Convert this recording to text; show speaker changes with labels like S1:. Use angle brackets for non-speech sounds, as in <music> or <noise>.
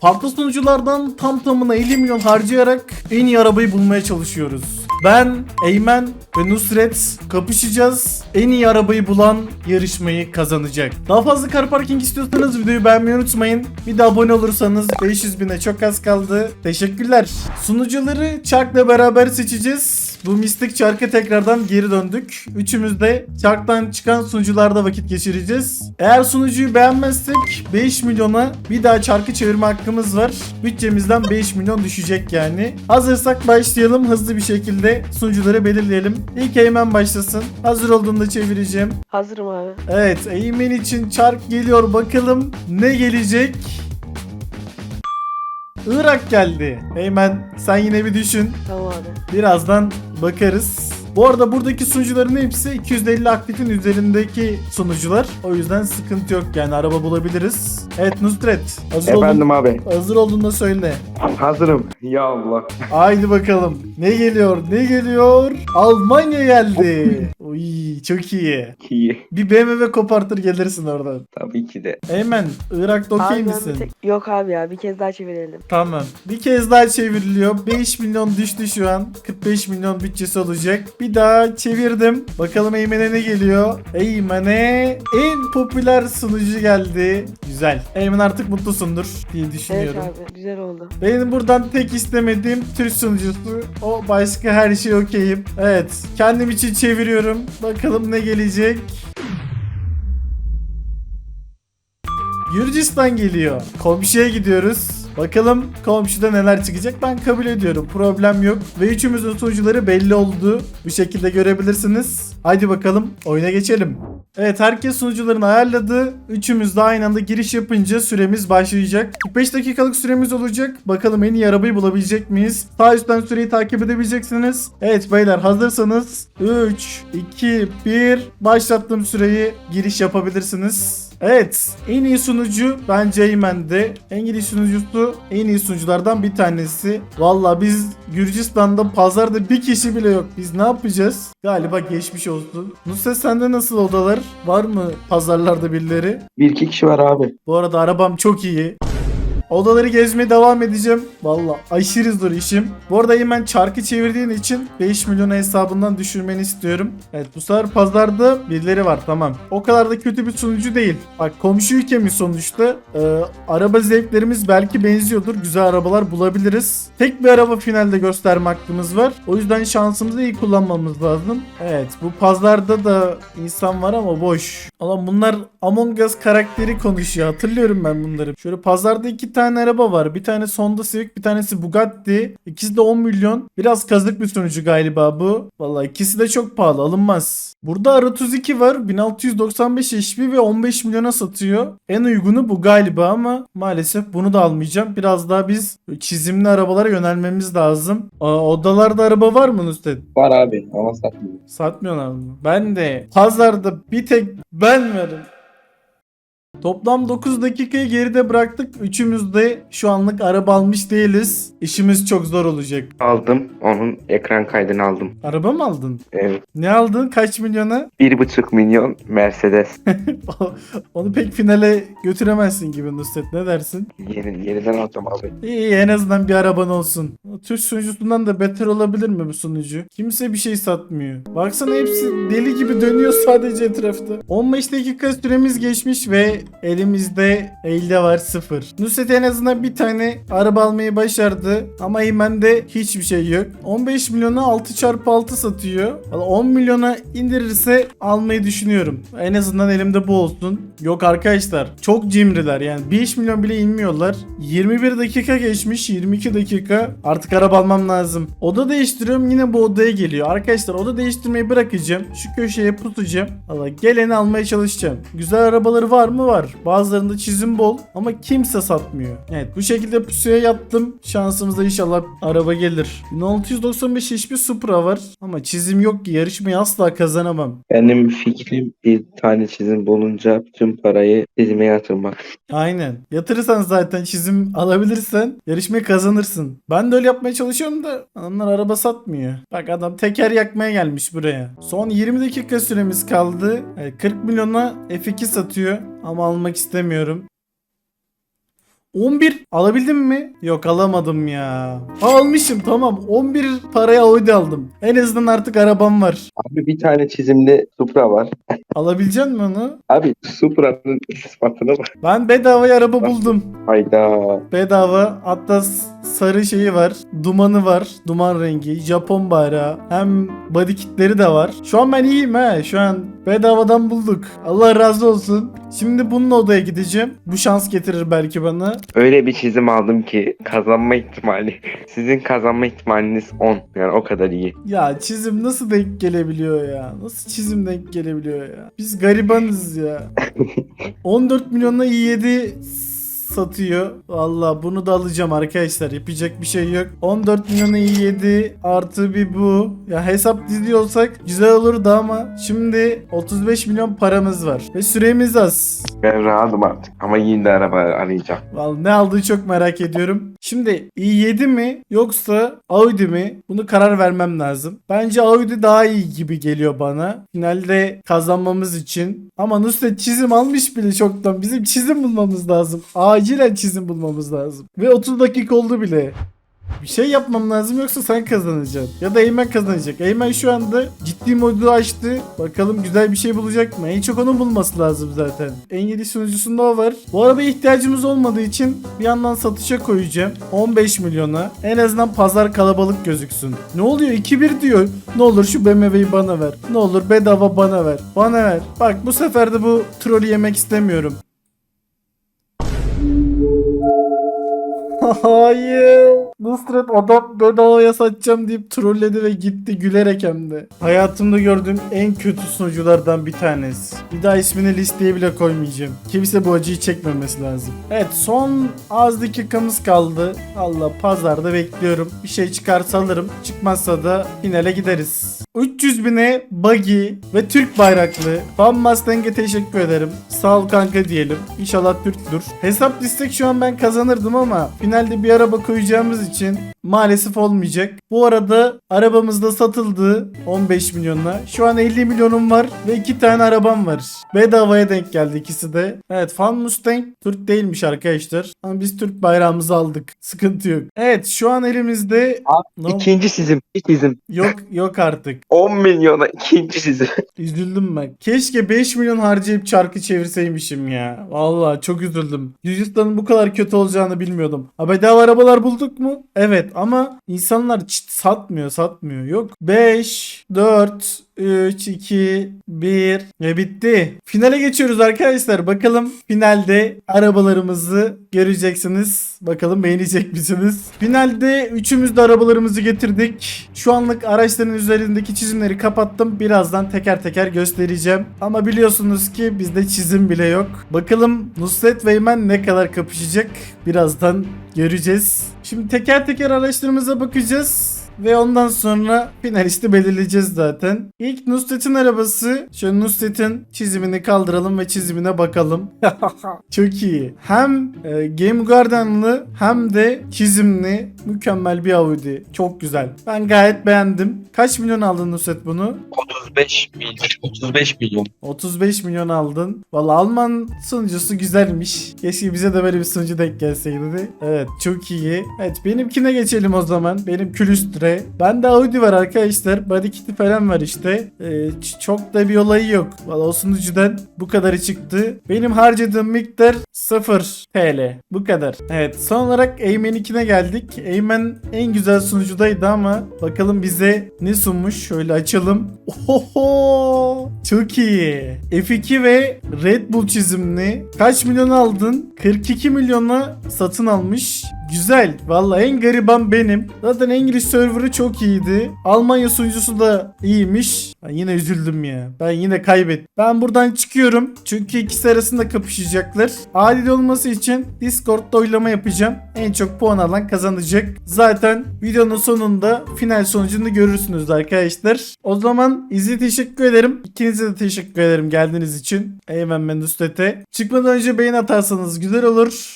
S1: Farklı sunuculardan tam tamına 50 milyon harcayarak en iyi arabayı bulmaya çalışıyoruz. Ben, Eymen ve Nusret kapışacağız. En iyi arabayı bulan yarışmayı kazanacak. Daha fazla car parking istiyorsanız videoyu beğenmeyi unutmayın. Bir de abone olursanız 500 bine çok az kaldı. Teşekkürler. Sunucuları Çark'la beraber seçeceğiz. Bu mistik çarka tekrardan geri döndük. Üçümüz de çarktan çıkan sunucularda vakit geçireceğiz. Eğer sunucuyu beğenmezsek 5 milyona bir daha çarkı çevirme hakkımız var. Bütçemizden 5 milyon düşecek yani. Hazırsak başlayalım hızlı bir şekilde sunucuları belirleyelim. İlk Eymen başlasın. Hazır olduğunda çevireceğim.
S2: Hazırım abi.
S1: Evet Eymen için çark geliyor bakalım ne gelecek? Irak geldi. Eymen sen yine bir düşün.
S2: Tamam abi.
S1: Birazdan bakarız. Bu arada buradaki sunucuların hepsi 250 aktifin üzerindeki sunucular. O yüzden sıkıntı yok yani araba bulabiliriz. Evet Nusret hazır,
S3: Efendim abi.
S1: oldun, hazır olduğunda söyle.
S3: Hazırım. Ya Allah.
S1: Haydi bakalım. Ne geliyor ne geliyor? Almanya geldi. <laughs> Uy çok iyi.
S3: İyi.
S1: Bir BMW kopartır gelirsin oradan.
S3: Tabii ki de.
S1: Eymen Irak'ta okey
S2: Abi ben
S1: misin?
S2: tek- Yok abi ya bir kez daha çevirelim.
S1: Tamam. Bir kez daha çevriliyor. 5 milyon düştü şu an. 45 milyon bütçesi olacak. Bir daha çevirdim. Bakalım Eymen'e ne geliyor? Eymen'e en popüler sunucu geldi. Güzel. Eymen artık mutlusundur diye
S2: Evet
S1: düşünüyorum.
S2: abi güzel oldu.
S1: Benim buradan tek istemediğim Türk sunucusu. O başka her şey okeyim. Evet. Kendim için çeviriyorum. Bakalım ne gelecek. Gürcistan geliyor. Komşuya gidiyoruz. Bakalım komşuda neler çıkacak. Ben kabul ediyorum. Problem yok. Ve üçümüzün sunucuları belli oldu. Bu şekilde görebilirsiniz. Haydi bakalım oyuna geçelim. Evet herkes sunucularını ayarladı. Üçümüz de aynı anda giriş yapınca süremiz başlayacak. 45 dakikalık süremiz olacak. Bakalım en iyi arabayı bulabilecek miyiz? Sağ üstten süreyi takip edebileceksiniz. Evet beyler hazırsanız 3, 2, 1 başlattım süreyi. Giriş yapabilirsiniz. Evet en iyi sunucu bence Eymen'de. En iyi sunucusu en iyi sunuculardan bir tanesi. Valla biz Gürcistan'da pazarda bir kişi bile yok. Biz ne yapacağız? Galiba geçmiş olsun. Nusret sende nasıl odalar? Var mı pazarlarda birileri?
S3: Bir iki kişi var abi.
S1: Bu arada arabam çok iyi. Odaları gezmeye devam edeceğim. Valla aşırı zor işim. Bu arada hemen çarkı çevirdiğin için 5 milyon hesabından düşürmeni istiyorum. Evet bu sefer pazarda birileri var tamam. O kadar da kötü bir sunucu değil. Bak komşu ülkemiz sonuçta. Ee, araba zevklerimiz belki benziyordur. Güzel arabalar bulabiliriz. Tek bir araba finalde gösterme hakkımız var. O yüzden şansımızı iyi kullanmamız lazım. Evet bu pazarda da insan var ama boş. Ama bunlar Among Us karakteri konuşuyor. Hatırlıyorum ben bunları. Şöyle pazarda iki tane araba var. Bir tane Honda Civic, bir tanesi Bugatti. İkisi de 10 milyon. Biraz kazık bir sunucu galiba bu. Vallahi ikisi de çok pahalı. Alınmaz. Burada R32 var. 1695 HP ve 15 milyona satıyor. En uygunu bu galiba ama maalesef bunu da almayacağım. Biraz daha biz çizimli arabalara yönelmemiz lazım. Aa, odalarda araba var mı Nusret?
S3: Var abi ama satmıyor.
S1: Satmıyorlar mı? Ben de pazarda bir tek ben varım. Toplam 9 dakikayı geride bıraktık. Üçümüz de şu anlık araba almış değiliz. İşimiz çok zor olacak.
S3: Aldım. Onun ekran kaydını aldım.
S1: Araba mı aldın?
S3: Evet.
S1: Ne aldın? Kaç milyona?
S3: Bir buçuk milyon Mercedes. <laughs>
S1: Onu pek finale götüremezsin gibi Nusret. Ne dersin?
S3: Yeni, yeniden alacağım abi.
S1: İyi en azından bir araban olsun. Türk sunucusundan da beter olabilir mi bu sunucu? Kimse bir şey satmıyor. Baksana hepsi deli gibi dönüyor <laughs> sadece etrafta. 15 dakika süremiz geçmiş ve elimizde elde var sıfır. Nusret en azından bir tane araba almayı başardı. Ama Eymen'de hiçbir şey yok. 15 milyona 6 çarpı 6 satıyor. Valla 10 milyona indirirse almayı düşünüyorum. En azından elimde bu olsun. Yok arkadaşlar çok cimriler yani 5 milyon bile inmiyorlar. 21 dakika geçmiş 22 dakika artık araba almam lazım. Oda değiştiriyorum yine bu odaya geliyor. Arkadaşlar oda değiştirmeyi bırakacağım. Şu köşeye pusacağım. Valla geleni almaya çalışacağım. Güzel arabaları var mı? Var. Bazılarında çizim bol ama kimse satmıyor. Evet bu şekilde pusuya yattım. Şansımızda inşallah araba gelir. 1695 hiçbir Supra var ama çizim yok ki yarışmayı asla kazanamam.
S3: Benim fikrim bir tane çizim bulunca bütün parayı çizime yatırmak.
S1: Aynen. Yatırırsan zaten çizim alabilirsen yarışmayı kazanırsın. Ben de öyle yapmaya çalışıyorum da adamlar araba satmıyor. Bak adam teker yakmaya gelmiş buraya. Son 20 dakika süremiz kaldı. Evet, 40 milyona F2 satıyor ama almak istemiyorum. 11 alabildim mi? Yok alamadım ya. Almışım tamam 11 paraya Audi aldım. En azından artık arabam var.
S3: Abi bir tane çizimde Supra var. <laughs>
S1: Alabilecek mi onu?
S3: Abi Supra'nın ispatına bak.
S1: Ben bedavaya araba buldum.
S3: Hayda.
S1: Bedava hatta sarı şeyi var. Dumanı var. Duman rengi. Japon bayrağı. Hem body kitleri de var. Şu an ben iyiyim he. Şu an bedavadan bulduk. Allah razı olsun. Şimdi bunun odaya gideceğim. Bu şans getirir belki bana.
S3: Öyle bir çizim aldım ki kazanma ihtimali. <laughs> Sizin kazanma ihtimaliniz 10. Yani o kadar iyi.
S1: Ya çizim nasıl denk gelebiliyor ya? Nasıl çizim denk gelebiliyor ya? Biz garibanız ya. <laughs> 14 milyonla i7 satıyor. Valla bunu da alacağım arkadaşlar. Yapacak bir şey yok. 14 milyona i7 artı bir bu. Ya hesap diziyorsak güzel olurdu ama şimdi 35 milyon paramız var. Ve süremiz az.
S3: Ben rahatım artık. Ama yine de araba arayacağım.
S1: Vallahi ne aldığı çok merak ediyorum. Şimdi i7 mi yoksa Audi mi? Bunu karar vermem lazım. Bence Audi daha iyi gibi geliyor bana. Finalde kazanmamız için. Ama Nusret çizim almış bile çoktan. Bizim çizim bulmamız lazım. Acilen çizim bulmamız lazım. Ve 30 dakika oldu bile. Bir şey yapmam lazım yoksa sen kazanacaksın. Ya da Eymen kazanacak. Eymen şu anda ciddi modu açtı. Bakalım güzel bir şey bulacak mı? En çok onun bulması lazım zaten. En yedi sunucusunda o var. Bu arabaya ihtiyacımız olmadığı için bir yandan satışa koyacağım. 15 milyona. En azından pazar kalabalık gözüksün. Ne oluyor? 2-1 diyor. Ne olur şu BMW'yi bana ver. Ne olur bedava bana ver. Bana ver. Bak bu sefer de bu trolü yemek istemiyorum. <laughs> Hayır. Nusret adam bedavaya satacağım deyip trolledi ve gitti gülerek hem de. Hayatımda gördüğüm en kötü sunuculardan bir tanesi. Bir daha ismini listeye bile koymayacağım. Kimse bu acıyı çekmemesi lazım. Evet son az dakikamız kaldı. Allah pazarda bekliyorum. Bir şey çıkarsa alırım. Çıkmazsa da finale gideriz. 300 bine buggy ve Türk bayraklı. Van Mustang'e teşekkür ederim. Sağ ol kanka diyelim. İnşallah Türk'tür. Hesap listek şu an ben kazanırdım ama finalde bir araba koyacağımız için maalesef olmayacak. Bu arada arabamız da satıldı 15 milyonla. Şu an 50 milyonum var ve iki tane arabam var. Bedavaya denk geldi ikisi de. Evet Fan Mustang Türk değilmiş arkadaşlar. Ama biz Türk bayrağımızı aldık. Sıkıntı yok. Evet şu an elimizde Ne oldu?
S3: İkinci. İlk çizim.
S1: yok yok artık. <laughs>
S3: 10 milyona ikinci çizim. <laughs>
S1: Üzüldüm ben. Keşke 5 milyon harcayıp çarkı çevirseymişim ya. Vallahi çok üzüldüm. Gürcistan'ın bu kadar kötü olacağını bilmiyordum. Ha bedava arabalar bulduk mu? Evet ama insanlar çıt satmıyor satmıyor. Yok 5, 4, 3, 2, 1 ve bitti. Finale geçiyoruz arkadaşlar. Bakalım finalde arabalarımızı göreceksiniz. Bakalım beğenecek misiniz? Finalde üçümüz de arabalarımızı getirdik. Şu anlık araçların üzerindeki çizimleri kapattım. Birazdan teker teker göstereceğim. Ama biliyorsunuz ki bizde çizim bile yok. Bakalım Nusret ve Eymen ne kadar kapışacak? Birazdan göreceğiz. Şimdi teker teker araçlarımıza bakacağız. Ve ondan sonra finalisti belirleyeceğiz zaten. İlk Nusret'in arabası. Şöyle Nusret'in çizimini kaldıralım ve çizimine bakalım. <laughs> Çok iyi. Hem e, Game Garden'lı hem de çizimli mükemmel bir Audi. Çok güzel. Ben gayet beğendim. Kaç milyon aldın Nusret bunu?
S3: 35 milyon. 35 milyon.
S1: 35 milyon aldın. Valla Alman sunucusu güzelmiş. Keşke bize de böyle bir sunucu denk gelseydi. Evet çok iyi. Evet benimkine geçelim o zaman. Benim külüstre. Bende Audi var arkadaşlar. Body kit'i falan var işte. Ee, çok da bir olayı yok. Valla o sunucudan bu kadarı çıktı. Benim harcadığım miktar 0 TL. Bu kadar. Evet son olarak Eymen'inkine geldik. Eymen en güzel sunucudaydı ama bakalım bize ne sunmuş. Şöyle açalım. Oho! Çok iyi. F2 ve Red Bull çizimli. Kaç milyon aldın? 42 milyona satın almış. Güzel. Vallahi en gariban benim. Zaten İngiliz serverı çok iyiydi. Almanya sunucusu da iyiymiş. Ben yine üzüldüm ya. Ben yine kaybettim. Ben buradan çıkıyorum. Çünkü ikisi arasında kapışacaklar. Adil olması için Discord'da oylama yapacağım. En çok puan alan kazanacak. Zaten videonun sonunda final sonucunu görürsünüz arkadaşlar. O zaman izi teşekkür ederim. İkinize de teşekkür ederim geldiğiniz için. Eymen ben. Çıkmadan önce beğeni atarsanız güzel olur.